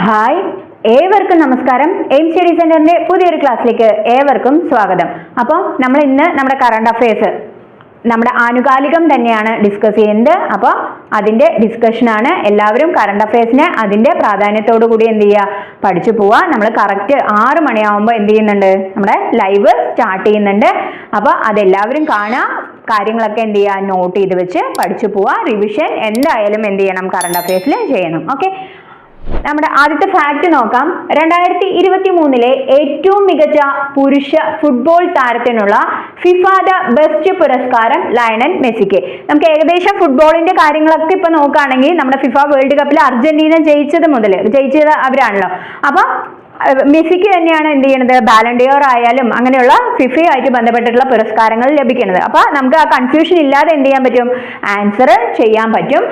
Hi. ഏവർക്കും നമസ്കാരം. Aim study സെന്ററിന്റെ പുതിയൊരു ക്ലാസ്സിലേക്ക് ഏവർക്കും സ്വാഗതം. അപ്പോൾ നമ്മൾ ഇന്ന് നമ്മുടെ കറണ്ട് അഫയേഴ്സ് നമ്മുടെ ആനുകാലികം തന്നെയാണ് ഡിസ്കസ് ചെയ്യുന്നത്. അപ്പോൾ അതിന്റെ ഡിസ്കഷനാണ് എല്ലാവരും കറണ്ട് അഫയേഴ്സിനെ അതിന്റെ പ്രാധാന്യത്തോടു കൂടി എന്ത് ചെയ്യുക? പഠിച്ചു പോവുക. നമ്മൾ കറക്റ്റ് ആറ് മണിയാവുമ്പോൾ എന്ത് ചെയ്യുന്നുണ്ട്? നമ്മുടെ ലൈവ് സ്റ്റാർട്ട് ചെയ്യുന്നുണ്ട്. അപ്പോൾ അതെല്ലാവരും കാണുക. കാര്യങ്ങളൊക്കെ എന്ത് ചെയ്യുക? നോട്ട് ചെയ്ത് വെച്ച് പഠിച്ചു പോവുക. റിവിഷൻ എന്തായാലും എന്ത് ചെയ്യണം? കറണ്ട് അഫയേഴ്സിൽ ചെയ്യണം. ഓക്കെ നമ്മുടെ ആദ്യത്തെ ഫാക്ട് നോക്കാം. രണ്ടായിരത്തി ഇരുപത്തി മൂന്നിലെ ഏറ്റവും മികച്ച പുരുഷ ഫുട്ബോൾ താരത്തിനുള്ള ഫിഫാദ ബെസ്റ്റ് പുരസ്കാരം ലയണൽ മെസ്സിക്ക്. നമുക്ക് ഏകദേശം ഫുട്ബോളിന്റെ കാര്യങ്ങളൊക്കെ ഇപ്പൊ നോക്കുകയാണെങ്കിൽ നമ്മുടെ ഫിഫ വേൾഡ് കപ്പിൽ അർജന്റീന ജയിച്ചത് മുതൽ ജയിച്ചത് അവരാണല്ലോ. അപ്പൊ മെസ്സിക്ക് തന്നെയാണ് എന്ത് ചെയ്യണത്? ബാലൻഡിയോർ ആയാലും അങ്ങനെയുള്ള ഫിഫയുമായിട്ട് ബന്ധപ്പെട്ടിട്ടുള്ള പുരസ്കാരങ്ങൾ ലഭിക്കുന്നത്. അപ്പൊ നമുക്ക് ആ കൺഫ്യൂഷൻ ഇല്ലാതെ എന്ത് ചെയ്യാൻ പറ്റും? ആൻസർ ചെയ്യാൻ പറ്റും.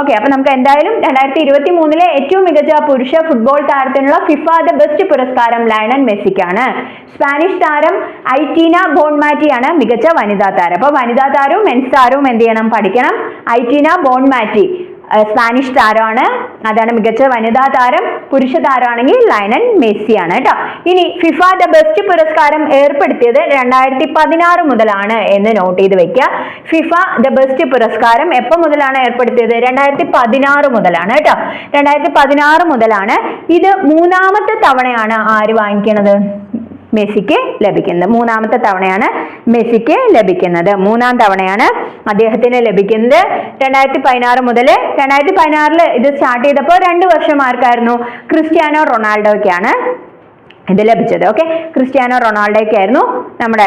ഓക്കെ അപ്പൊ നമുക്ക് എന്തായാലും രണ്ടായിരത്തി ഇരുപത്തി മൂന്നിലെ ഏറ്റവും മികച്ച പുരുഷ ഫുട്ബോൾ താരത്തിനുള്ള ഫിഫ ദ ബെസ്റ്റ് പുരസ്കാരം ലയണൻ മെസ്സിക്കാണ്. സ്പാനിഷ് താരം ഐറ്റീന ബോൺമാറ്റിയാണ് മികച്ച വനിതാ താരം. അപ്പൊ വനിതാ താരവും മെൻസ് താരവും എന്ത് ചെയ്യണം? പഠിക്കണം. ഐറ്റീന ബോൺമാറ്റി. സ്പാനിഷ് താരമാണ്. അതാണ് മികച്ച വനിതാ താരം പുരുഷ താരമാണെങ്കിൽ മെസ്സി മെസ്സിയാണ് കേട്ടോ. ഇനി ഫിഫ ദ ബെസ്റ്റ് പുരസ്കാരം ഏർപ്പെടുത്തിയത് രണ്ടായിരത്തി പതിനാറ് മുതലാണ് എന്ന് നോട്ട് ചെയ്ത് വെക്കുക. ഫിഫ ദ ബെസ്റ്റ് പുരസ്കാരം എപ്പോൾ മുതലാണ് ഏർപ്പെടുത്തിയത്? രണ്ടായിരത്തി പതിനാറ് മുതലാണ് കേട്ടോ. രണ്ടായിരത്തി പതിനാറ് മുതലാണ്. ഇത് മൂന്നാമത്തെ തവണയാണ് ആര് വാങ്ങിക്കണത്? മെസ്സിക്ക് ലഭിക്കുന്നത്. മൂന്നാമത്തെ തവണയാണ് മെസ്സിക്ക് ലഭിക്കുന്നത്. മൂന്നാം തവണയാണ് അദ്ദേഹത്തിന് ലഭിക്കുന്നത്. രണ്ടായിരത്തി പതിനാറ് മുതൽ രണ്ടായിരത്തി പതിനാറിൽ ഇത് സ്റ്റാർട്ട് ചെയ്തപ്പോൾ രണ്ട് വർഷം ആർക്കായിരുന്നു? ക്രിസ്ത്യാനോ റൊണാൾഡോയ്ക്കാണ് ഇത് ലഭിച്ചത്. ഓക്കെ ക്രിസ്ത്യാനോ റൊണാൾഡോയ്ക്കായിരുന്നു നമ്മുടെ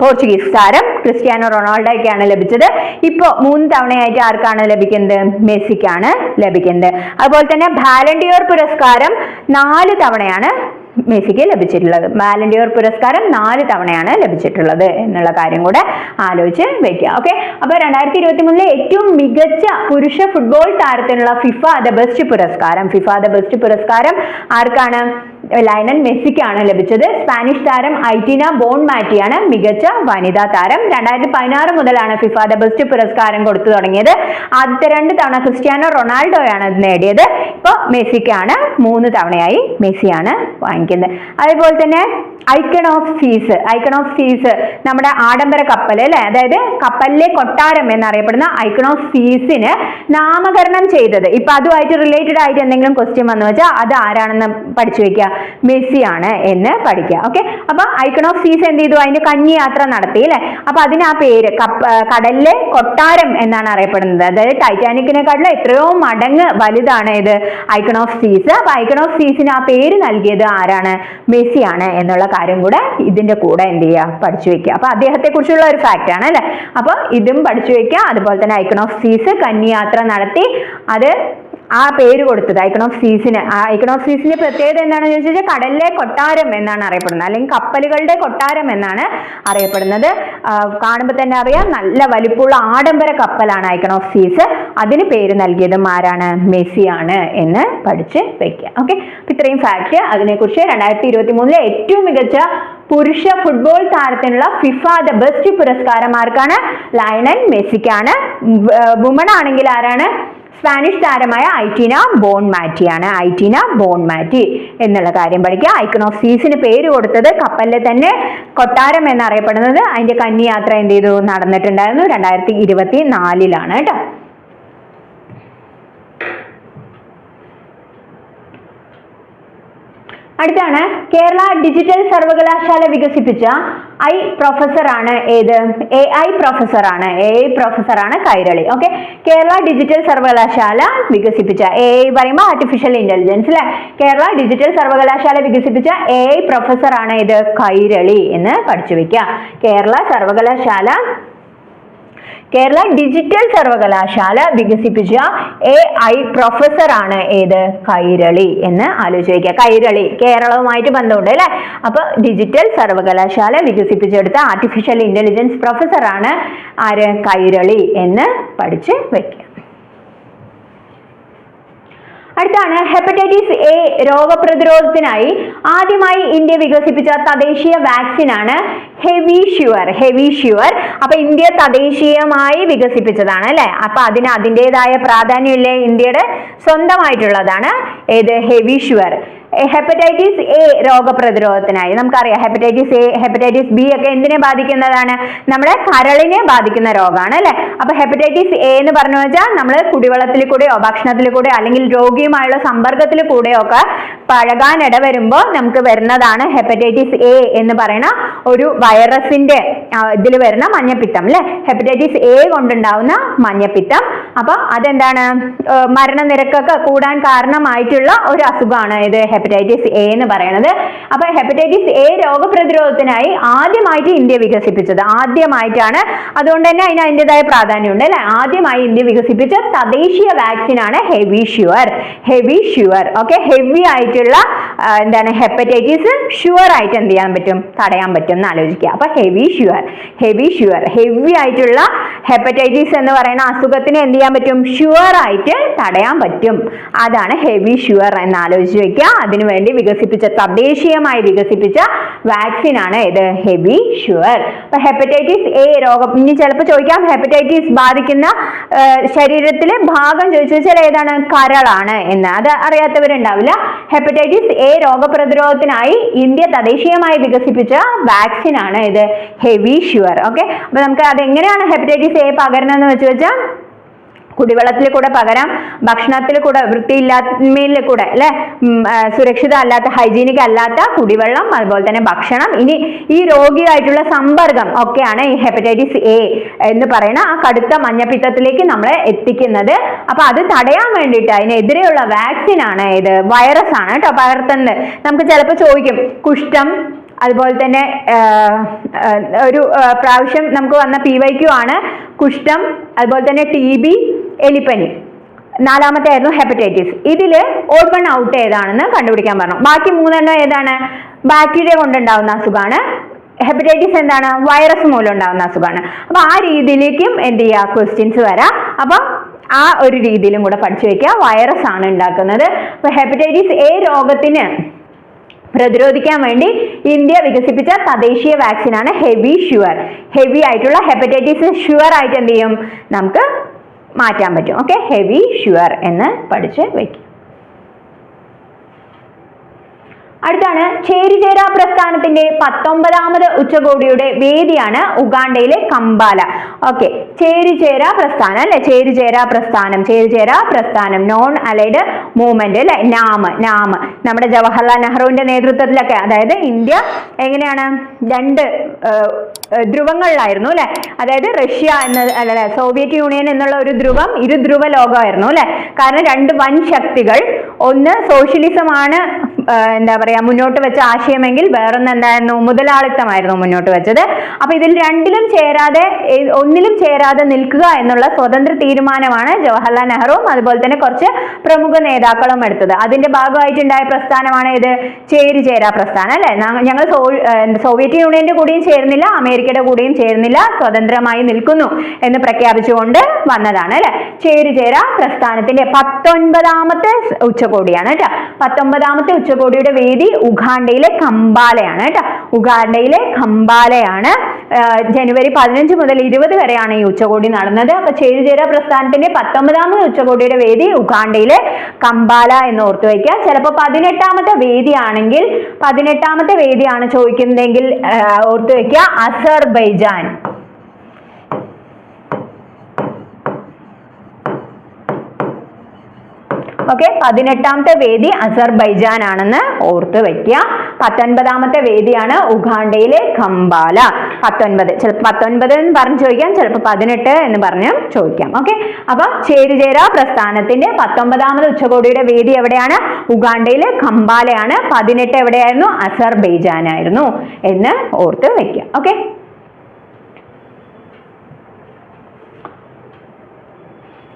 പോർച്ചുഗീസ് താരം ക്രിസ്ത്യാനോ റൊണാൾഡോയ്ക്കാണ് ലഭിച്ചത്. ഇപ്പോൾ മൂന്ന് തവണയായിട്ട് ആർക്കാണ് ലഭിക്കുന്നത്? മെസ്സിക്കാണ് ലഭിക്കുന്നത്. അതുപോലെ തന്നെ ബാലൻഡിയോർ പുരസ്കാരം നാല് തവണയാണ് മെസ്സിക്ക് ലഭിച്ചിട്ടുള്ളത്. ബാലൻഡിയോർ പുരസ്കാരം നാല് തവണയാണ് ലഭിച്ചിട്ടുള്ളത് എന്നുള്ള കാര്യം കൂടെ ആലോചിച്ച് വെക്കുക ഓക്കെ അപ്പൊ രണ്ടായിരത്തി ഇരുപത്തി മൂന്നിലെ ഏറ്റവും മികച്ച പുരുഷ ഫുട്ബോൾ താരത്തിനുള്ള ഫിഫ ദ ബെസ്റ്റ് പുരസ്കാരം. ഫിഫ ദ ബെസ്റ്റ് പുരസ്കാരം ആർക്കാണ്? ലയണൽ മെസ്സിക്കാണ് ലഭിച്ചത്. സ്പാനിഷ് താരം ഐറ്റിന ബോൺ മാറ്റിയാണ് മികച്ച വനിതാ താരം. രണ്ടായിരത്തി പതിനാറ് മുതലാണ് ഫിഫ ദ ബെസ്റ്റ് പുരസ്കാരം കൊടുത്തു തുടങ്ങിയത്. ആദ്യത്തെ രണ്ട് തവണ ക്രിസ്ത്യാനോ റൊണാൾഡോയാണ് ഇത് നേടിയത്. ഇപ്പോൾ മെസ്സിക്കാണ് മൂന്ന് തവണയായി മെസ്സിയാണ് വാങ്ങിക്കുന്നത്. അതേപോലെ തന്നെ icon of seas icon of seas നമ്മുടെ ആഡംബര കപ്പൽ അല്ലെ? അതായത് കപ്പലിലെ കൊട്ടാരം എന്നറിയപ്പെടുന്ന ഐക്കൺ ഓഫ് സീസിന് നാമകരണം ചെയ്തത്. ഇപ്പൊ അതുമായിട്ട് റിലേറ്റഡ് ആയിട്ട് എന്തെങ്കിലും ക്വസ്റ്റ്യൻ വന്നു വെച്ചാൽ അത് ആരാണെന്ന് പഠിച്ചു വെക്കുക. മെസ്സിയാണ് എന്ന് പഠിക്കുക. ഓക്കെ അപ്പൊ ഐക്കൺ ഓഫ് സീസ് എന്ത് ചെയ്തു? അതിന്റെ കന്നി യാത്ര നടത്തി അല്ലെ? അപ്പൊ അതിന് ആ പേര് കടലിലെ കൊട്ടാരം എന്നാണ് അറിയപ്പെടുന്നത്. അതായത് ടൈറ്റാനിക്കിനെക്കാട്ടിലും എത്രയോ മടങ്ങ് വലുതാണ് ഇത് ഐക്കൺ ഓഫ് സീസ് അപ്പൊ ഐക്കൺ ഓഫ് സീസിന് ആ പേര് നൽകിയത് ആരാണ്? മെസ്സിയാണ് എന്നുള്ള കാര്യം കൂടെ ഇതിന്റെ കൂടെ എന്ത് ചെയ്യുക? പഠിച്ചു വെക്കുക. അപ്പൊ അദ്ദേഹത്തെ കുറിച്ചുള്ള ഒരു ഫാക്റ്റ് ആണ് അല്ലെ? അപ്പൊ ഇതും പഠിച്ചു വെക്കുക. അതുപോലെ തന്നെ ഐക്കൺ ഓഫ് സീസ് കന്യാത്ര നടത്തി. അത് ആ പേര് കൊടുത്തത് ഐക്കൺ സീസിന് ആ ഐക്കൺ സീസിന്റെ പ്രത്യേകത എന്താണെന്ന് ചോദിച്ചാൽ കടലിലെ കൊട്ടാരം എന്നാണ് അറിയപ്പെടുന്നത് അല്ലെങ്കിൽ കപ്പലുകളുടെ കൊട്ടാരം എന്നാണ് അറിയപ്പെടുന്നത്. കാണുമ്പോൾ തന്നെ അറിയാം നല്ല വലിപ്പമുള്ള ആഡംബര കപ്പലാണ് ഐക്കൺ സീസ് അതിന് പേര് നൽകിയതും ആരാണ്? മെസ്സിയാണ് എന്ന് പഠിച്ച് വെക്കുക ഓക്കെ അപ്പം ഇത്രയും ഫാക്ട് അതിനെക്കുറിച്ച് രണ്ടായിരത്തി ഇരുപത്തി മൂന്നിലെ ഏറ്റവും മികച്ച പുരുഷ ഫുട്ബോൾ താരത്തിനുള്ള ഫിഫ ദ ബെസ്റ്റ് പുരസ്കാരം ആർക്കാണ് ലയണൽ മെസ്സിക്കാണ് വുമൺ ആണെങ്കിൽ ആരാണ്? സ്പാനിഷ് താരമായ ഐറ്റീന ബോൺ മാറ്റിയാണ് ഐറ്റീന ബോൺ മാറ്റി എന്നുള്ള കാര്യം പഠിക്കുക. ഐക്കൺ ഓഫ് സീസിന് പേര് കൊടുത്തത് കപ്പലിലെ തന്നെ കൊട്ടാരം എന്നറിയപ്പെടുന്നത്. അതിന്റെ കന്നിയാത്ര എന്ത് ചെയ്തു? നടന്നിട്ടുണ്ടായിരുന്നു. രണ്ടായിരത്തി ഇരുപത്തി നാലിലാണ് കേട്ടോ. അടുത്താണ് കേരള ഡിജിറ്റൽ സർവകലാശാല വികസിപ്പിച്ച ഐ പ്രൊഫസറാണ് ഏത്? എ ഐ പ്രൊഫസറാണ് എ ഐ പ്രൊഫസറാണ് കൈരളി. ഓക്കെ കേരള ഡിജിറ്റൽ സർവകലാശാല വികസിപ്പിച്ച എ ഐ പറയുമ്പോൾ ആർട്ടിഫിഷ്യൽ ഇന്റലിജൻസ് അല്ലെ കേരള ഡിജിറ്റൽ സർവകലാശാല വികസിപ്പിച്ച എ ഐ പ്രൊഫസറാണ് ഇത് കൈരളി എന്ന് പഠിച്ചു വെക്കുക കേരള സർവകലാശാല കേരള ഡിജിറ്റൽ സർവകലാശാല വികസിപ്പിച്ച എ ഐ പ്രൊഫസർ ആണ് ഏത്? കൈരളി എന്ന് ആലോചിക്കുക. കൈരളി കേരളവുമായിട്ട് ബന്ധമുണ്ട് അല്ലെ? അപ്പൊ ഡിജിറ്റൽ സർവകലാശാല വികസിപ്പിച്ചെടുത്ത ആർട്ടിഫിഷ്യൽ ഇന്റലിജൻസ് പ്രൊഫസറാണ് ആര്? കൈരളി എന്ന് പഠിച്ച് വെക്കുക. അടുത്താണ് ഹെപ്പറ്റൈറ്റിസ് എ രോഗപ്രതിരോധത്തിനായി ആദ്യമായി ഇന്ത്യ വികസിപ്പിച്ച തദ്ദേശീയ വാക്സിനാണ് ഹെവി ഷ്യൂർ ഹെവി ഷ്യൂർ അപ്പൊ ഇന്ത്യ തദ്ദേശീയമായി വികസിപ്പിച്ചതാണ് അല്ലെ? അപ്പൊ അതിന് അതിന്റെതായ പ്രാധാന്യമില്ലേ ഇന്ത്യയുടെ? സ്വന്തമായിട്ടുള്ളതാണ്. ഏത്? ഹെവി ഷ്യൂർ ഹെപ്പറ്റൈറ്റിസ് എ രോഗപ്രതിരോധത്തിനായി. നമുക്കറിയാം ഹെപ്പറ്റൈറ്റിസ് എ ഹെപ്പറ്റൈറ്റിസ് ബി ഒക്കെ എന്തിനെ ബാധിക്കുന്നതാണ്? നമ്മുടെ കരളിനെ ബാധിക്കുന്ന രോഗമാണ് അല്ലെ? അപ്പൊ ഹെപ്പറ്റൈറ്റിസ് എ എന്ന് പറഞ്ഞു വെച്ചാൽ നമ്മൾ കുടിവെള്ളത്തിൽ കൂടെയോ ഭക്ഷണത്തിൽ കൂടെയോ അല്ലെങ്കിൽ രോഗിയുമായുള്ള സമ്പർക്കത്തിൽ കൂടെയോ ഒക്കെ പഴകാൻ ഇടവരുമ്പോൾ നമുക്ക് വരുന്നതാണ് ഹെപ്പറ്റൈറ്റിസ് എ എന്ന് പറയുന്ന ഒരു വൈറസിന്റെ ഇതിൽ വരുന്ന മഞ്ഞപ്പിത്തം അല്ലെ? ഹെപ്പറ്റൈറ്റിസ് എ കൊണ്ടുണ്ടാവുന്ന മഞ്ഞപ്പിത്തം. അപ്പൊ അതെന്താണ്? മരണനിരക്കൊക്കെ കൂടാൻ കാരണമായിട്ടുള്ള ഒരു അസുഖമാണ് ഇത് ഹെപ്പറ്റൈറ്റിസ് എ എന്ന് പറയുന്നത്. അപ്പൊ ഹെപ്പറ്റൈറ്റിസ് എ രോഗപ്രതിരോധത്തിനായി ആദ്യമായിട്ട് ഇന്ത്യ വികസിപ്പിച്ചത്. ആദ്യമായിട്ടാണ്. അതുകൊണ്ട് തന്നെ അതിന് അതിന്റെതായ പ്രാധാന്യമുണ്ട് അല്ലെ? ആദ്യമായി ഇന്ത്യ വികസിപ്പിച്ച തദ്ദേശീയ വാക്സിൻ ആണ് Havisure Havisure okay heavy ആയിട്ടുള്ള എന്താണ് ഹെപ്പറ്റൈറ്റിസ് ഷുവർ ആയിട്ട് എന്ത് ചെയ്യാൻ പറ്റും? തടയാൻ പറ്റും എന്ന് ആലോചിക്കുക. അപ്പൊ heavy sure heavy sure heavy ആയിട്ടുള്ള ഹെപ്പറ്റൈറ്റിസ് എന്ന് പറയുന്ന അസുഖത്തിന് എന്ത് ചെയ്യാൻ പറ്റും? ഷുവർ ആയിട്ട് തടയാൻ പറ്റും. അതാണ് ഹെവി ഷുവർ എന്ന് ആലോചിച്ച് വെക്കുക. അതിനുവേണ്ടി വികസിപ്പിച്ച തദ്ദേശീയമായി വികസിപ്പിച്ച വാക്സിൻ ആണ് ഇത് ഹെവി ഷുവർ അപ്പൊ ഹെപ്പറ്റൈറ്റിസ് എ രോഗം ഇനി ചിലപ്പോൾ ചോദിക്കാം ഹെപ്പറ്റൈറ്റിസ് ബാധിക്കുന്ന ശരീരത്തിലെ ഭാഗം ചോദിച്ചു വെച്ചാൽ ഏതാണ്? കരളാണ് എന്ന്. അത് അറിയാത്തവരുണ്ടാവില്ല. ഹെപ്പറ്റൈറ്റിസ് എ രോഗപ്രതിരോധത്തിനായി ഇന്ത്യ തദ്ദേശീയമായി വികസിപ്പിച്ച വാക്സിൻ ആണ് ഇത് ഹെവി ഷുവർ ഓക്കെ? അപ്പൊ നമുക്ക് അത് എങ്ങനെയാണ് ഹെപ്പറ്റൈറ്റിസ് എ പകരുന്നതെന്ന് വെച്ച് വെച്ചാൽ കുടിവെള്ളത്തിൽ കൂടെ പകരാം ഭക്ഷണത്തിൽ കൂടെ വൃത്തിയില്ലായ്മയിൽ കൂടെ അല്ലെ? സുരക്ഷിത അല്ലാത്ത ഹൈജീനിക് അല്ലാത്ത കുടിവെള്ളം അതുപോലെ തന്നെ ഭക്ഷണം. ഇനി ഈ രോഗിയായിട്ടുള്ള സമ്പർക്കം ഒക്കെയാണ് ഈ ഹെപ്പറ്റൈറ്റിസ് എ എന്ന് പറയുന്ന ആ കടുത്ത മഞ്ഞപ്പിത്തത്തിലേക്ക് നമ്മളെ എത്തിക്കുന്നത്. അപ്പൊ അത് തടയാൻ വേണ്ടിയിട്ട് അതിനെതിരെയുള്ള വാക്സിൻ ആണ് ഇത്. വൈറസ് ആണ് കേട്ടോ പകർത്തുന്നത്. നമുക്ക് ചിലപ്പോൾ ചോദിക്കും കുഷ്ഠം അതുപോലെ തന്നെ ഒരു പ്രാവശ്യം നമുക്ക് വന്ന പി വൈ ക്യു ആണ് കുഷ്ഠം അതുപോലെ തന്നെ ടി ബി എലിപ്പനി. നാലാമത്തെ ആയിരുന്നു ഹെപ്പറ്റൈറ്റിസ്. ഇതിൽ ഓഡ് വൺ ഔട്ട് ഏതാണെന്ന് കണ്ടുപിടിക്കാൻ പറഞ്ഞു. ബാക്കി മൂന്നെണ്ണം ഏതാണ്? ബാക്ടീരിയ കൊണ്ടുണ്ടാവുന്ന അസുഖമാണ്. ഹെപ്പറ്റൈറ്റിസ് എന്താണ്? വൈറസ് മൂലം ഉണ്ടാവുന്ന അസുഖമാണ്. അപ്പൊ ആ രീതിയിലേക്കും എന്ത് ചെയ്യുക ക്വസ്റ്റ്യൻസ് വരാം. അപ്പൊ ആ ഒരു രീതിയിലും കൂടെ പഠിച്ചു വെക്കുക. വൈറസ് ആണ് ഉണ്ടാക്കുന്നത്. അപ്പൊ ഹെപ്പറ്റൈറ്റിസ് എ രോഗത്തിന് പ്രതിരോധിക്കാൻ വേണ്ടി ഇന്ത്യ വികസിപ്പിച്ച തദ്ദേശീയ വാക്സിനാണ് ഹെവി ഷുവർ. ഹെവി ആയിട്ടുള്ള ഹെപ്പറ്റൈറ്റിസ് ഷുവർ ആയിട്ട് എന്ത് ചെയ്യും? നമുക്ക് മാറ്റാൻ പറ്റും. ഓക്കെ ഹെവി ഷുവർ എന്ന് പഠിച്ച് വെക്കും. അടുത്താണ് ചേരിചേരാ പ്രസ്ഥാനത്തിന്റെ പത്തൊമ്പതാമത് ഉച്ചകോടിയുടെ വേദിയാണ് ഉഗാണ്ടയിലെ കമ്പാല. ഓക്കെ ചേരിചേരാ പ്രസ്ഥാനം അല്ലെ? ചേരിചേരാ പ്രസ്ഥാനം ചേരിചേരാ പ്രസ്ഥാനം നോൺ അലൈഡ് മൂവ്മെന്റ് അല്ലെ? നാമ് നാമ്. നമ്മുടെ ജവഹർലാൽ നെഹ്റുവിന്റെ നേതൃത്വത്തിലൊക്കെ അതായത് ഇന്ത്യ എങ്ങനെയാണ്? രണ്ട് ധ്രുവങ്ങളിലായിരുന്നു അല്ലെ? അതായത് റഷ്യ എന്ന അല്ലെ സോവിയറ്റ് യൂണിയൻ എന്നുള്ള ഒരു ധ്രുവം ഇരു ധ്രുവ ലോകമായിരുന്നു അല്ലെ? കാരണം രണ്ട് വൻ ശക്തികൾ ഒന്ന് സോഷ്യലിസമാണ് എന്താ പറയാ മുന്നോട്ട് വെച്ച ആശയമെങ്കിൽ വേറൊന്ന് എന്തായിരുന്നു മുതലാളിത്തമായിരുന്നു മുന്നോട്ട് വെച്ചത്. അപ്പൊ ഇതിൽ രണ്ടിലും ചേരാതെ ഒന്നിലും ചേരാതെ നിൽക്കുക എന്നുള്ള സ്വതന്ത്ര തീരുമാനമാണ് ജവഹർലാൽ നെഹ്റുവും അതുപോലെ തന്നെ കുറച്ച് പ്രമുഖ നേതാക്കളും എടുത്തത്. അതിന്റെ ഭാഗമായിട്ടുണ്ടായ പ്രസ്ഥാനമാണ് ഇത് ചേരി ചേരാ പ്രസ്ഥാനം അല്ലെ? ഞങ്ങൾ സോവിയറ്റ് യൂണിയന്റെ കൂടെയും ചേർന്നില്ല അമേരിക്കയുടെ കൂടെയും ചേർന്നില്ല സ്വതന്ത്രമായി നിൽക്കുന്നു എന്ന് പ്രഖ്യാപിച്ചുകൊണ്ട് വന്നതാണ് അല്ലെ? ചേരി ചേരാ പ്രസ്ഥാനത്തിന്റെ പത്തൊൻപതാമത്തെ ഉച്ചകോടിയാണ് കേട്ടോ? പത്തൊമ്പതാമത്തെ ഉച്ചകോടിയുടെ വേദി ഉഗാണ്ടയിലെ കമ്പാലയാണ് കേട്ടോ. ഉഗാണ്ടയിലെ കമ്പാലയാണ്. ജനുവരി പതിനഞ്ച് മുതൽ ഇരുപത് വരെയാണ് ഈ ഉച്ചകോടി നടന്നത്. അപ്പൊ ചേരിചേര പ്രസ്ഥാനത്തിന്റെ പത്തൊമ്പതാമത് ഉച്ചകോടിയുടെ വേദി ഉഗാണ്ടയിലെ കമ്പാല എന്ന് ഓർത്തു വയ്ക്കുക. ചിലപ്പോൾ പതിനെട്ടാമത്തെ വേദിയാണെങ്കിൽ പതിനെട്ടാമത്തെ വേദിയാണ് ചോദിക്കുന്നതെങ്കിൽ ഓർത്തു വയ്ക്കുക അസർബൈജാൻ. ഓക്കെ പതിനെട്ടാമത്തെ വേദി അസർബൈജാൻ ആണെന്ന് ഓർത്ത് വെക്കുക. പത്തൊൻപതാമത്തെ വേദിയാണ് ഉഗാണ്ടയിലെ ഖംബാല പത്തൊൻപത് ചിലപ്പോൾ പത്തൊൻപത് എന്ന് പറഞ്ഞ് ചോദിക്കാം ചിലപ്പോൾ പതിനെട്ട് എന്ന് പറഞ്ഞ് ചോദിക്കാം. ഓക്കെ അപ്പൊ ചേരുചേര പ്രസ്ഥാനത്തിന്റെ പത്തൊമ്പതാമത് ഉച്ചകോടിയുടെ വേദി എവിടെയാണ്? ഉഗാണ്ടയിലെ ഖംബാലയാണ് പതിനെട്ട് എവിടെയായിരുന്നു? അസർബൈജാൻ ആയിരുന്നു എന്ന് ഓർത്ത് വെക്കുക. ഓക്കെ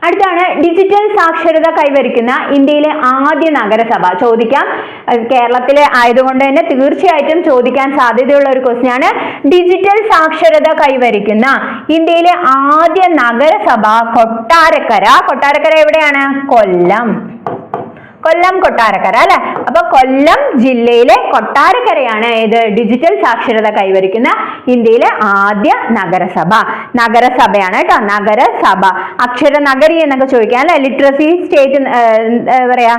അടുത്താണ് ഡിജിറ്റൽ സാക്ഷരത കൈവരിക്കുന്ന ഇന്ത്യയിലെ ആദ്യ നഗരസഭ. ചോദിക്കാം. കേരളത്തിലെ ആയതുകൊണ്ട് തന്നെ തീർച്ചയായിട്ടും ചോദിക്കാൻ സാധ്യതയുള്ള ഒരു ക്വസ്റ്റ്യൻ ആണ്. ഡിജിറ്റൽ സാക്ഷരത കൈവരിക്കുന്ന ഇന്ത്യയിലെ ആദ്യ നഗരസഭ കൊട്ടാരക്കര. കൊട്ടാരക്കര എവിടെയാണ്? കൊല്ലം. കൊല്ലം കൊട്ടാരക്കര അല്ലെ? അപ്പൊ കൊല്ലം ജില്ലയിലെ കൊട്ടാരക്കരയാണ് ഏത് ഡിജിറ്റൽ സാക്ഷരത കൈവരിക്കുന്ന ഇന്ത്യയിലെ ആദ്യ നഗരസഭ. നഗരസഭയാണ് കേട്ടോ നഗരസഭ. അക്ഷര നഗരി എന്നൊക്കെ ചോദിക്കാം അല്ലെ? ലിറ്ററസി സ്റ്റേറ്റ് പറയാ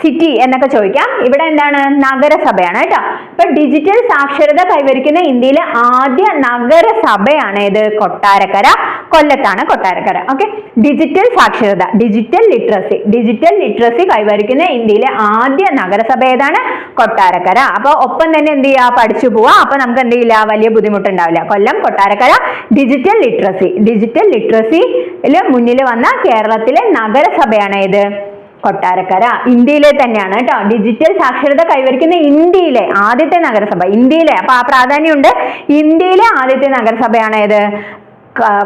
സിറ്റി എന്നൊക്കെ ചോദിക്കാം. ഇവിടെ എന്താണ്? നഗരസഭയാണ് കേട്ടോ. ഇപ്പൊ ഡിജിറ്റൽ സാക്ഷരത കൈവരിക്കുന്ന ഇന്ത്യയിലെ ആദ്യ നഗരസഭയാണ് ഏത്? കൊട്ടാരക്കര. കൊല്ലത്താണ് കൊട്ടാരക്കര. ഓക്കെ ഡിജിറ്റൽ സാക്ഷരത ഡിജിറ്റൽ ലിറ്ററസി ഡിജിറ്റൽ ലിറ്ററസി കൈവരിക്കുന്ന ഇന്ത്യയിലെ ആദ്യ നഗരസഭ ഏതാണ്? കൊട്ടാരക്കര. അപ്പൊ ഒപ്പം തന്നെ എന്ത് ചെയ്യാ? പഠിച്ചു പോവാ. അപ്പൊ നമുക്ക് എന്ത് ചെയ്യില്ല വലിയ ബുദ്ധിമുട്ടുണ്ടാവില്ല. Kollam Kottarakkara digital literacy digital ലിറ്ററസിയിൽ മുന്നിൽ വന്ന കേരളത്തിലെ നഗരസഭയാണ് ഏത്? കൊട്ടാരക്കര. ഇന്ത്യയിലെ തന്നെയാണ് കേട്ടോ ഡിജിറ്റൽ സാക്ഷരത കൈവരിക്കുന്ന ഇന്ത്യയിലെ ആദ്യത്തെ നഗരസഭ ഇന്ത്യയിലെ. അപ്പൊ ആ പ്രാധാന്യമുണ്ട്. ഇന്ത്യയിലെ ആദ്യത്തെ നഗരസഭയാണ് ഏത്?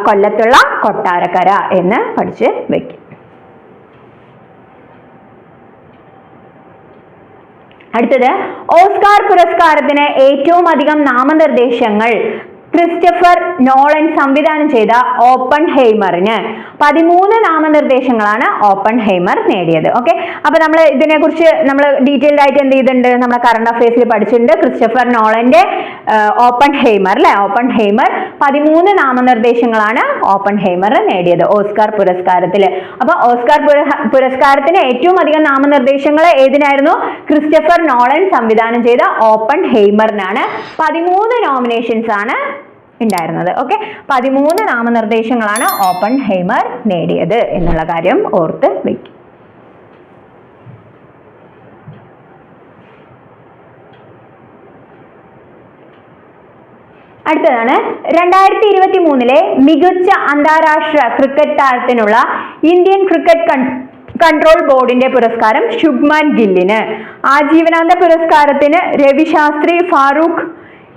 കൊല്ലത്തുള്ള കൊട്ടാരക്കര എന്ന് പഠിച്ച് വെക്കും. അടുത്തത് ഓസ്കാർ പുരസ്കാരത്തിന് ഏറ്റവും അധികം നാമനിർദ്ദേശങ്ങൾ ക്രിസ്റ്റഫർ നോളൻ സംവിധാനം ചെയ്ത ഓപ്പൺ ഹെയ്മറിന് പതിമൂന്ന് നാമനിർദ്ദേശങ്ങളാണ് ഓപ്പൺ ഹെയ്മർ നേടിയത്. ഓക്കെ? അപ്പൊ നമ്മൾ ഇതിനെക്കുറിച്ച് നമ്മൾ ഡീറ്റെയിൽഡ് ആയിട്ട് എന്ത് ചെയ്തിട്ടുണ്ട്? നമ്മുടെ കറണ്ട് അഫയേഴ്സിൽ പഠിച്ചിട്ടുണ്ട് ക്രിസ്റ്റഫർ നോളന്റെ ഓപ്പൺ ഹെയ്മർ അല്ലെ? ഓപ്പൺ ഹെയ്മർ പതിമൂന്ന് നാമനിർദ്ദേശങ്ങളാണ് ഓപ്പൺ ഹെയ്മർ നേടിയത് ഓസ്കാർ പുരസ്കാരത്തിൽ അപ്പൊ ഓസ്കാർ പുര- പുരസ്കാരത്തിന് ഏറ്റവും അധികം നാമനിർദ്ദേശങ്ങൾ ഏതിനായിരുന്നു? ക്രിസ്റ്റഫർ നോളൻ സംവിധാനം ചെയ്ത ഓപ്പൺ ഹെയ്മറിനാണ് പതിമൂന്ന് നോമിനേഷൻസ് ആണ് ഉണ്ടായിരുന്നത്. ഓക്കെ പതിമൂന്ന് നാമനിർദ്ദേശങ്ങളാണ് ഓപ്പൺ ഹൈമർ നേടിയത് എന്നുള്ള കാര്യം ഓർത്ത് വെക്കും. അടുത്തതാണ് രണ്ടായിരത്തി ഇരുപത്തി മൂന്നിലെ മികച്ച അന്താരാഷ്ട്ര ക്രിക്കറ്റ് താരത്തിനുള്ള ഇന്ത്യൻ ക്രിക്കറ്റ് കൺട്രോൾ ബോർഡിന്റെ പുരസ്കാരം ശുഭ്മാൻ ഗില്ലിന്. ആജീവനാന്ത പുരസ്കാരത്തിന് രവിശാസ്ത്രി ഫാറൂഖ്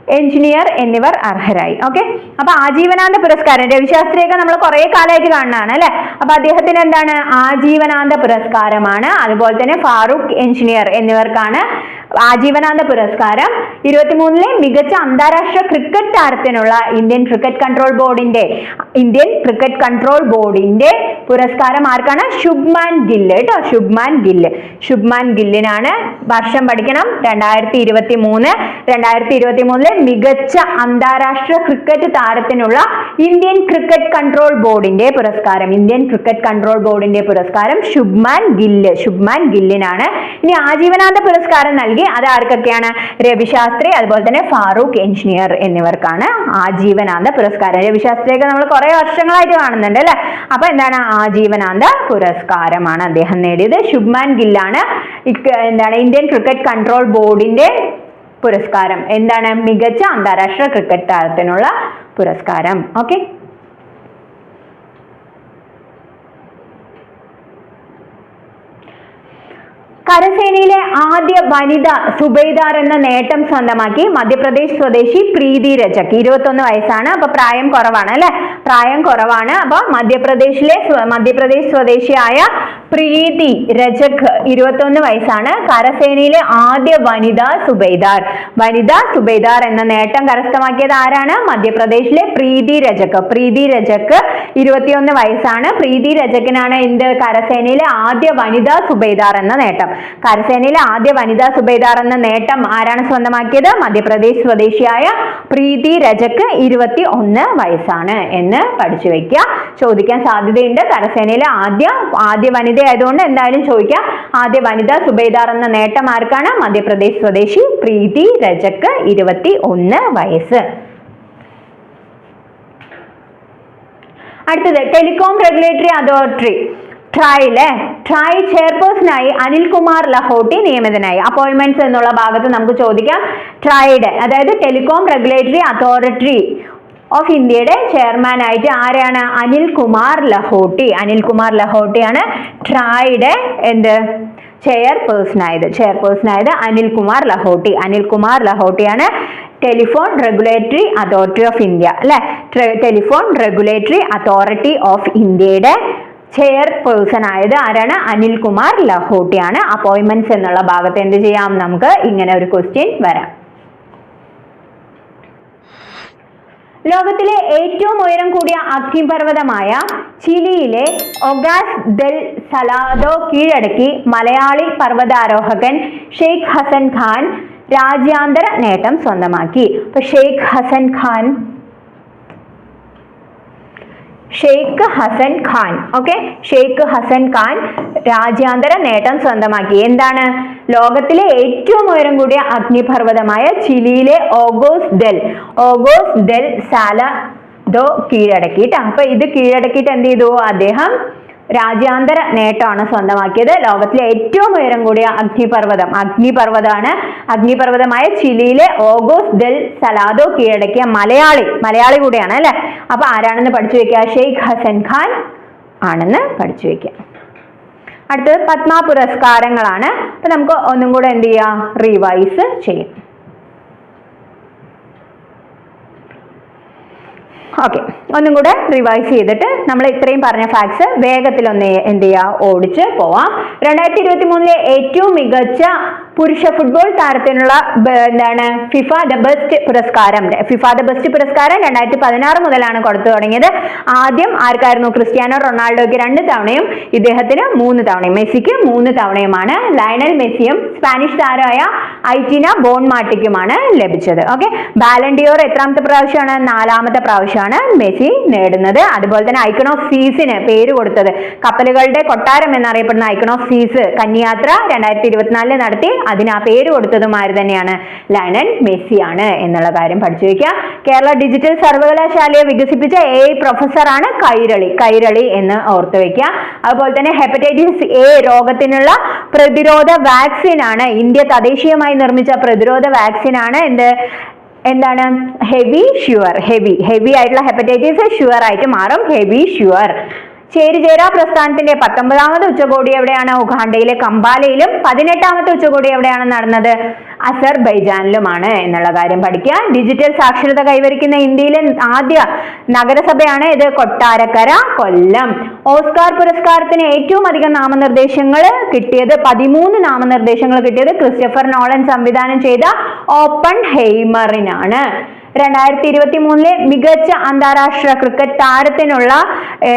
എഞ്ചിനീയർ എന്നിവർ അർഹരായി. ഓക്കെ? അപ്പൊ ആജീവനാന്ത പുരസ്കാരം. രവിശാസ്ത്രിയൊക്കെ നമ്മൾ കുറെ കാലമായിട്ട് കാണുന്നതാണ് അല്ലെ? അപ്പൊ അദ്ദേഹത്തിന് എന്താണ്? ആജീവനാന്ത പുരസ്കാരമാണ്. അതുപോലെ തന്നെ ഫാറൂഖ് എഞ്ചിനീയർ എന്നിവർക്കാണ് ആജീവനാന്ത പുരസ്കാരം. ഇരുപത്തിമൂന്നിലെ മികച്ച അന്താരാഷ്ട്ര ക്രിക്കറ്റ് താരത്തിനുള്ള ഇന്ത്യൻ ക്രിക്കറ്റ് കൺട്രോൾ ബോർഡിന്റെ ഇന്ത്യൻ ക്രിക്കറ്റ് കൺട്രോൾ ബോർഡിന്റെ പുരസ്കാരം ആർക്കാണ്? ശുഭ്മാൻ ഗില്ല്. കേട്ടോ ശുഭ്മാൻ ഗില്ല്. ശുഭ്മാൻ ഗില്ലിനാണ് വർഷം പഠിക്കണം. രണ്ടായിരത്തി ഇരുപത്തി മൂന്ന് രണ്ടായിരത്തി ഇരുപത്തി മൂന്നിലെ മികച്ച അന്താരാഷ്ട്ര ക്രിക്കറ്റ് താരത്തിനുള്ള ഇന്ത്യൻ ക്രിക്കറ്റ് കൺട്രോൾ ബോർഡിന്റെ പുരസ്കാരം. ഇന്ത്യൻ ക്രിക്കറ്റ് കൺട്രോൾ ബോർഡിന്റെ പുരസ്കാരം ശുഭ്മാൻ ഗില്ല്. ശുഭ്മാൻ ഗില്ലിനാണ്. ഇനി ആജീവനാന്ത പുരസ്കാരം നൽകി അത് ആർക്കൊക്കെയാണ്? രവിശാസ്ത്രി അതുപോലെ തന്നെ ഫാറൂഖ് എഞ്ചിനീയർ എന്നിവർക്കാണ് ആജീവനാന്ത പുരസ്കാരം. രവിശാസ്ത്രിയൊക്കെ നമ്മൾ കുറെ വർഷങ്ങളായിട്ട് കാണുന്നുണ്ട് അല്ലെ? അപ്പൊ എന്താണ് ആജീവനാന്ത പുരസ്കാരമാണ് അദ്ദേഹം നേടിയത്. ശുഭ്മാൻ ഗില്ലാണ് എന്താണ് ഇന്ത്യൻ ക്രിക്കറ്റ് കൺട്രോൾ ബോർഡിന്റെ പുരസ്കാരം. എന്താണ്? മികച്ച അന്താരാഷ്ട്ര ക്രിക്കറ്റ് താരത്തിനുള്ള പുരസ്കാരം. ഓക്കെ? കരസേനയിലെ ആദ്യ വനിത സുബൈദാർ എന്ന നേട്ടം സ്വന്തമാക്കി മധ്യപ്രദേശ് സ്വദേശി പ്രീതി രജക്. ഇരുപത്തൊന്ന് വയസ്സാണ് അപ്പൊ പ്രായം കുറവാണ് അല്ലെ? പ്രായം കുറവാണ്. അപ്പൊ മധ്യപ്രദേശിലെ മധ്യപ്രദേശ് സ്വദേശിയായ പ്രീതി രജക് ഇരുപത്തൊന്ന് വയസ്സാണ് കരസേനയിലെ ആദ്യ വനിത സുബൈദാർ. വനിത സുബൈദാർ എന്ന നേട്ടം കരസ്ഥമാക്കിയത് ആരാണ്? മധ്യപ്രദേശിലെ പ്രീതി രജക്. പ്രീതി രജക് ഇരുപത്തിയൊന്ന് വയസ്സാണ്. പ്രീതി രജക്കിനാണ് എന്ത് കരസേനയിലെ ആദ്യ വനിതാ സുബൈദാർ എന്ന നേട്ടം. കരസേനയിലെ ആദ്യ വനിതാ സുബേദാർ എന്ന നേട്ടം ആരാണ് സ്വന്തമാക്കിയത്? മധ്യപ്രദേശ് സ്വദേശിയായ പ്രീതി രജക്ക് ഇരുപത്തി ഒന്ന് വയസ്സാണ് എന്ന് പഠിച്ചു വെക്കുക. ചോദിക്കാൻ സാധ്യതയുണ്ട്. കരസേനയിലെ ആദ്യ ആദ്യ വനിത ആയതുകൊണ്ട് എന്തായാലും ചോദിക്കാം. ആദ്യ വനിതാ സുബേദാർ എന്ന നേട്ടം ആർക്കാണ്? മധ്യപ്രദേശ് സ്വദേശി പ്രീതി രജക്ക് ഇരുപത്തി ഒന്ന് വയസ്സ്. അടുത്തത് ടെലികോം റെഗുലേറ്ററി അതോറിറ്റി. ട്രൈലെ ട്രൈ ചെയർപേഴ്സണായി അനിൽകുമാർ ലഹോട്ടി നിയമിതനായി. അപ്പോയിന്റ്മെന്റ്സ് എന്നുള്ള ഭാഗത്ത് നമുക്ക് ചോദിക്കാം. ട്രൈഡ് അതായത് ടെലികോം റെഗുലേറ്ററി അതോറിറ്റി ഓഫ് ഇന്ത്യയുടെ ചെയർമാൻ ആയിട്ട് ആരാണ് അനിൽകുമാർ ലഹോട്ടി? അനിൽകുമാർ ലഹോട്ടിയാണ് ട്രൈഡ് എന്ത്? ചെയർപേഴ്സൺ ആയത് ചെയർപേഴ്സൺ ആയത് Anilkumar Lahoti. Anilkumar ലഹോട്ടിയാണ് telephone regulatory authority of India അല്ലെ? ടെലിഫോൺ റെഗുലേറ്ററി അതോറിറ്റി ഓഫ് ഇന്ത്യയുടെ ചെയർപേഴ്സൺ ആയത് ആരാണ്? അനിൽകുമാർ ലഹോട്ടിയാണ്. അപ്പോയിൻമെന്റ്സ് എന്നുള്ള ഭാഗത്ത് എന്ത് ചെയ്യാം? നമുക്ക് ഇങ്ങനെ ഒരു ക്വസ്റ്റ്യൻ വരാം. ലോകത്തിലെ ഏറ്റവും ഉയരം കൂടിയ അഗ്നിപർവതമായ ചിലിയിലെ ഒഗാസ് ദെൽ സലാദോ കീഴടക്കി മലയാളി പർവതാരോഹകൻ ഷെയ്ഖ് ഹസൻ ഖാൻ രാജ്യാന്തര നേട്ടം സ്വന്തമാക്കി. അപ്പൊ ഷെയ്ഖ് ഹസൻ ഖാൻ ഷെയ്ഖ് ഹസൻ ഖാൻ. ഓക്കെ ഷെയ്ഖ് ഹസൻ ഖാൻ രാജ്യാന്തര നേട്ടം സ്വന്തമാക്കി. എന്താണ്? ലോകത്തിലെ ഏറ്റവും ഉയരം കൂടിയ അഗ്നിപർവതമായ ചിലിയിലെ ഓഗോസ് ഡെൽ. ഓഗോസ് ഡെൽ സാല ദോ കീഴടക്കിയിട്ട് ട്ടോ. അപ്പൊ ഇത് കീഴടക്കിയിട്ട് എന്ത് ചെയ്തു? അദ്ദേഹം രാജ്യാന്തര നേട്ടമാണ് സ്വന്തമാക്കിയത്. ലോകത്തിലെ ഏറ്റവും ഉയരം കൂടിയ അഗ്നിപർവതം. അഗ്നിപർവതമാണ്. അഗ്നിപർവതമായ ചിലിയിലെ ഓഗോസ് ഡെൽ സലാദോ കീഴടക്കിയ മലയാളി മലയാളി കൂടിയാണ് അല്ലെ? അപ്പൊ ആരാണെന്ന് പഠിച്ചു വെക്കുക? ഷെയ്ഖ് ഹസൻ ഖാൻ ആണെന്ന് പഠിച്ചു വെക്കുക. അടുത്തത് പത്മ പുരസ്കാരങ്ങളാണ്. അപ്പൊ നമുക്ക് ഒന്നും കൂടെ എന്ത് ചെയ്യാം? റിവൈസ് ചെയ്യും. ഓക്കെ ഒന്നും കൂടെ റിവൈസ് ചെയ്തിട്ട് നമ്മൾ ഇത്രയും പറഞ്ഞ ഫാക്ട്സ് വേഗത്തിൽ ഒന്ന് എന്ത് ചെയ്യുക ഓടിച്ച് പോവാം. രണ്ടായിരത്തി ഇരുപത്തി മൂന്നിലെ ഏറ്റവും മികച്ച പുരുഷ ഫുട്ബോൾ താരത്തിനുള്ള എന്താണ് ഫിഫ ദ ബെസ്റ്റ് പുരസ്കാരം. ഫിഫ ദ ബെസ്റ്റ് പുരസ്കാരം രണ്ടായിരത്തി പതിനാറ് മുതലാണ് കൊടുത്തു തുടങ്ങിയത്. ആദ്യം ആർക്കായിരുന്നു? ക്രിസ്ത്യാനോ റൊണാൾഡോയ്ക്ക് രണ്ട് തവണയും ഇദ്ദേഹത്തിന് മൂന്ന് തവണയും മെസ്സിക്ക് മൂന്ന് തവണയുമാണ്. ലയണൽ മെസ്സിയും സ്പാനിഷ് താരമായ ഐറ്റിന ബോൺ മാട്ടിക്കുമാണ് ലഭിച്ചത്. ഓക്കെ ബാലൻഡിയോർ എത്രാമത്തെ പ്രാവശ്യമാണ്? നാലാമത്തെ പ്രാവശ്യമാണ് മെസ്സി നേടുന്നത്. അതുപോലെ തന്നെ ഐക്കൺ ഓഫ് സീസിന് പേര് കൊടുത്തത് കപ്പലുകളുടെ കൊട്ടാരം എന്നറിയപ്പെടുന്ന ഐക്കൺ ഓഫ് സീസ് കന്യാത്ര രണ്ടായിരത്തി ഇരുപത്തിനാലിൽ നടത്തി അതിന് ആ പേര് കൊടുത്തതും തന്നെയാണ്? ലയണൽ മെസ്സിയാണ് എന്നുള്ള കാര്യം പഠിച്ചു വയ്ക്കുക കേരള ഡിജിറ്റൽ സർവകലാശാലയെ വികസിപ്പിച്ച എ പ്രൊഫസറാണ് കൈരളി. കൈരളി എന്ന് ഓർത്തു വയ്ക്കുക അതുപോലെ തന്നെ ഹെപ്പറ്റൈറ്റിസ് എ രോഗത്തിനുള്ള പ്രതിരോധ വാക്സിൻ ആണ് ഇന്ത്യ തദ്ദേശീയമായി നിർമ്മിച്ച പ്രതിരോധ വാക്സിൻ ആണ് എന്ത്? എന്താണ്? ഹെവി ഷുവർ ഹെവി ഹെവി ആയിട്ടുള്ള ഹെപ്പറ്റൈറ്റിസ് ഷുവർ ആയിട്ട് മാറും. ഹെവി ഷ്യൂർ ചേരിചേരാ പ്രസ്ഥാനത്തിന്റെ പത്തൊമ്പതാമത് ഉച്ചകോടി എവിടെയാണ്? ഉഗാണ്ടയിലെ കമ്പാലയിലും പതിനെട്ടാമത്തെ ഉച്ചകോടി എവിടെയാണ് നടന്നത്? അസർബൈജാനിലുമാണ് എന്നുള്ള കാര്യം പഠിക്കുക. ഡിജിറ്റൽ സാക്ഷരത കൈവരിക്കുന്ന ഇന്ത്യയിലെ ആദ്യ നഗരസഭയാണ് ഇത് കൊട്ടാരക്കര കൊല്ലം. ഓസ്കാർ പുരസ്കാരത്തിന് ഏറ്റവും അധികം നാമനിർദ്ദേശങ്ങൾ കിട്ടിയത് പതിമൂന്ന് നാമനിർദ്ദേശങ്ങൾ കിട്ടിയത് ക്രിസ്റ്റഫർ നോളൻ സംവിധാനം ചെയ്ത ഓപ്പൺ ഹെയ്മറിനാണ്. രണ്ടായിരത്തി ഇരുപത്തി മൂന്നിലെ മികച്ച അന്താരാഷ്ട്ര ക്രിക്കറ്റ് താരത്തിനുള്ള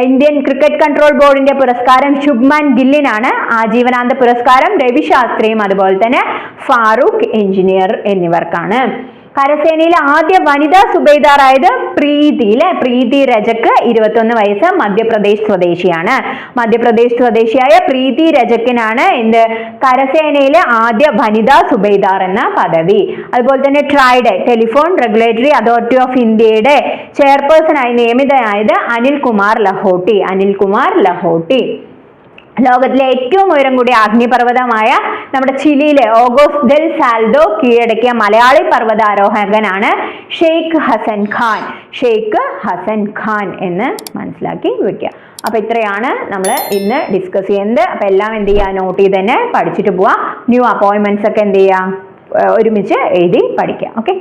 ഇന്ത്യൻ ക്രിക്കറ്റ് കൺട്രോൾ ബോർഡിന്റെ പുരസ്കാരം ശുഭ്മാൻ ഗില്ലിനാണ് ആജീവനാന്ത പുരസ്കാരം. രവിശാസ്ത്രിയും അതുപോലെ തന്നെ ഫാറൂഖ് എഞ്ചിനീയർ എന്നിവർക്കാണ്. കരസേനയിലെ ആദ്യ വനിതാ സുബേദാറായത് പ്രീതി അല്ലെ പ്രീതി രജക്ക് ഇരുപത്തൊന്ന് വയസ്സ് മധ്യപ്രദേശ് സ്വദേശിയാണ്. മധ്യപ്രദേശ് സ്വദേശിയായ പ്രീതി രജക്കിനാണ് എന്ത്? കരസേനയിലെ ആദ്യ വനിതാ സുബേദാർ എന്ന പദവി. അതുപോലെ തന്നെ tried telephone regulatory authority of ഇന്ത്യയുടെ ചെയർപേഴ്സണായി നിയമിതയായത് അനിൽ കുമാർ ലഹോട്ടി. അനിൽ കുമാർ ലഹോട്ടി. ലോകത്തിലെ ഏറ്റവും ഉയരം കൂടിയ അഗ്നിപർവതമായ നമ്മുടെ ചിലിയിലെ ഓഗോസ് ഡെൽ സാൽഡോ കീഴടക്കിയ മലയാളി പർവതാരോഹകനാണ് ഷെയ്ഖ് ഹസൻ ഖാൻ. ഷെയ്ഖ് ഹസൻ ഖാൻ എന്ന് മനസ്സിലാക്കി വെക്കുക. അപ്പൊ ഇത്രയാണ് നമ്മൾ ഇന്ന് ഡിസ്കസ് ചെയ്യുന്നത്. അപ്പൊ എല്ലാം എന്ത് ചെയ്യുക? നോട്ട് ചെയ്ത് തന്നെ പഠിച്ചിട്ട് പോവാം. ന്യൂ അപ്പോയിൻമെന്റ്സ് ഒക്കെ എന്ത് ചെയ്യുക? ഒരുമിച്ച് എഴുതി പഠിക്കുക. ഓക്കെ